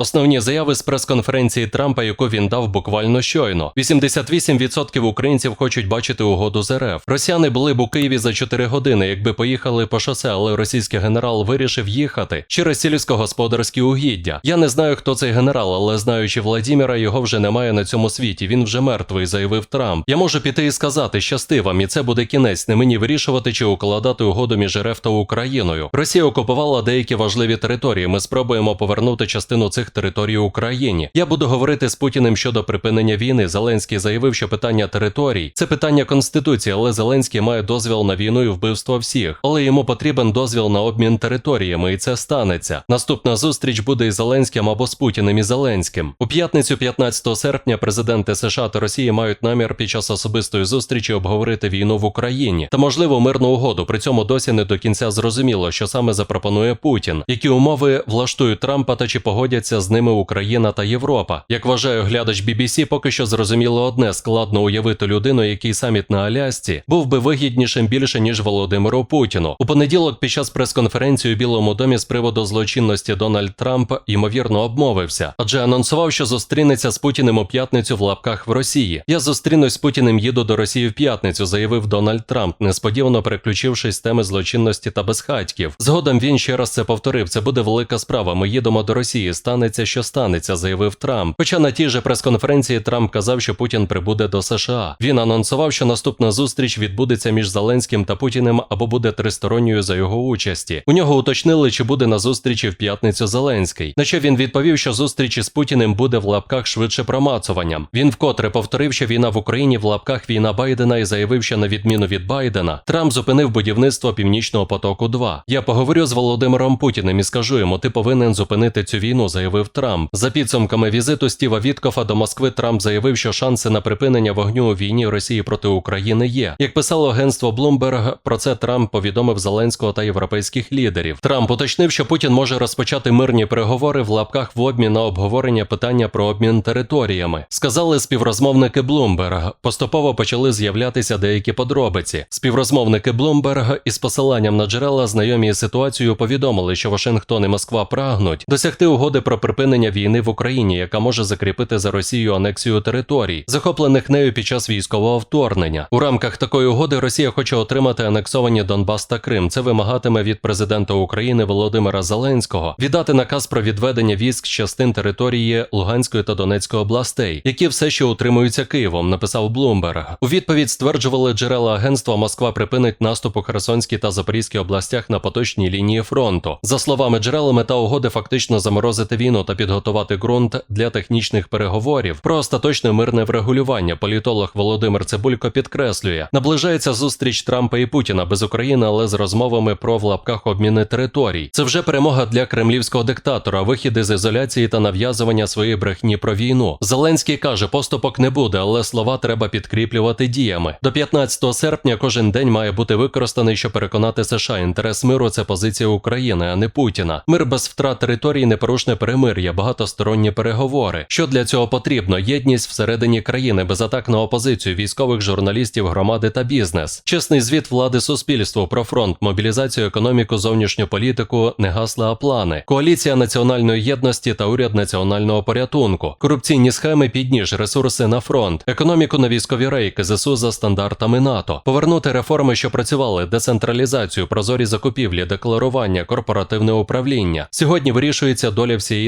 Основні заяви з прес-конференції Трампа, яку він дав буквально щойно. 88% українців хочуть бачити угоду з РФ. Росіяни були б у Києві за 4 години, якби поїхали по шосе, але російський генерал вирішив їхати через сільськогосподарські угіддя. Я не знаю, хто цей генерал, але знаючи Владіміра, його вже немає на цьому світі. Він вже мертвий, заявив Трамп. Я можу піти і сказати, щасти вам, і це буде кінець. Не мені вирішувати, чи укладати угоду між РФ та Україною. Росія окупувала деякі важливі території. Ми спробуємо повернути частину цих територій Україні. Я буду говорити з Путіним щодо припинення війни. Зеленський заявив, що питання територій це питання конституції, але Зеленський має дозвіл на війну і вбивство всіх. Але йому потрібен дозвіл на обмін територіями, і це станеться. Наступна зустріч буде із Зеленським або з Путіним і Зеленським. У п'ятницю, 15 серпня, президенти США та Росії мають намір під час особистої зустрічі обговорити війну в Україні та можливо мирну угоду. При цьому досі не до кінця зрозуміло, що саме запропонує Путін, які умови влаштують Трампа та чи погодяться з ними Україна та Європа. Як вважає оглядач BBC, поки що зрозуміло одне складно уявити людину, який саміт на Алясці був би вигіднішим більше ніж Володимиру Путіну. У понеділок під час прес-конференції у Білому домі з приводу злочинності Дональд Трамп ймовірно обмовився, адже анонсував, що зустрінеться з Путіним у п'ятницю в лапках в Росії. Я зустрінусь з Путіним, їду до Росії в п'ятницю, заявив Дональд Трамп, несподівано переключившись з теми злочинності та безхатьків. Згодом він ще раз це повторив. Це буде велика справа. Ми їдемо до Росії. Станеться, що станеться, заявив Трамп. Хоча на тій же прес-конференції Трамп казав, що Путін прибуде до США. Він анонсував, що наступна зустріч відбудеться між Зеленським та Путіним або буде тристоронньою за його участі. У нього уточнили, чи буде на зустрічі в п'ятницю Зеленський. На що він відповів, що зустріч із Путіним буде в лапках швидше промацуванням. Він вкотре повторив, що війна в Україні в лапках війна Байдена і заявив, що на відміну від Байдена Трамп зупинив будівництво Північного потоку. 2 Я поговорю з Володимиром Путіним і скажу йому, ти повинен зупинити цю війну, заявив Трамп. За підсумками візиту Стіва Віткофа до Москви Трамп заявив, що шанси на припинення вогню у війні Росії проти України є. Як писало агентство Bloomberg, про це Трамп повідомив Зеленського та європейських лідерів. Трамп уточнив, що Путін може розпочати мирні переговори в лапках в обмін на обговорення питання про обмін територіями. Сказали співрозмовники Bloomberg. Поступово почали з'являтися деякі подробиці. Співрозмовники Bloomberg із посиланням на джерела, знайомі із ситуацією, повідомили, що Вашингтон і Москва прагнуть досягти угоди про припинення війни в Україні, яка може закріпити за Росією анексію територій, захоплених нею під час військового вторгнення. У рамках такої угоди Росія хоче отримати анексовані Донбас та Крим. Це вимагатиме від президента України Володимира Зеленського віддати наказ про відведення військ з частин території Луганської та Донецької областей, які все ще утримуються Києвом. Написав Блумберг. У відповідь стверджували джерела агентства Москва припинить наступ у Херсонській та Запорізькій областях на поточній лінії фронту. За словами джерел, мета угоди фактично заморозити війну та підготувати ґрунт для технічних переговорів про остаточне мирне врегулювання. Політолог Володимир Цибулько підкреслює, наближається зустріч Трампа і Путіна без України, але з розмовами про в лапках обміни територій. Це вже перемога для кремлівського диктатора, вихід із ізоляції та нав'язування своєї брехні про війну. Зеленський каже, поступок не буде, але слова треба підкріплювати діями. До 15 серпня кожен день має бути використаний, щоб переконати США. Інтерес миру це позиція України, а не Путіна. Мир без втрат території, непорушне перемир'я, багатосторонні переговори. Що для цього потрібно? Єдність всередині країни, без атак на опозицію, військових журналістів, громади та бізнес, чесний звіт влади суспільству про фронт, мобілізацію, економіку, зовнішню політику, не гасла, а плани, коаліція національної єдності та уряд національного порятунку, корупційні схеми під ніж, ресурси на фронт, економіку на військові рейки, ЗСУ за стандартами НАТО, повернути реформи, що працювали, децентралізацію, прозорі закупівлі, декларування, корпоративне управління. Сьогодні вирішується доля всієї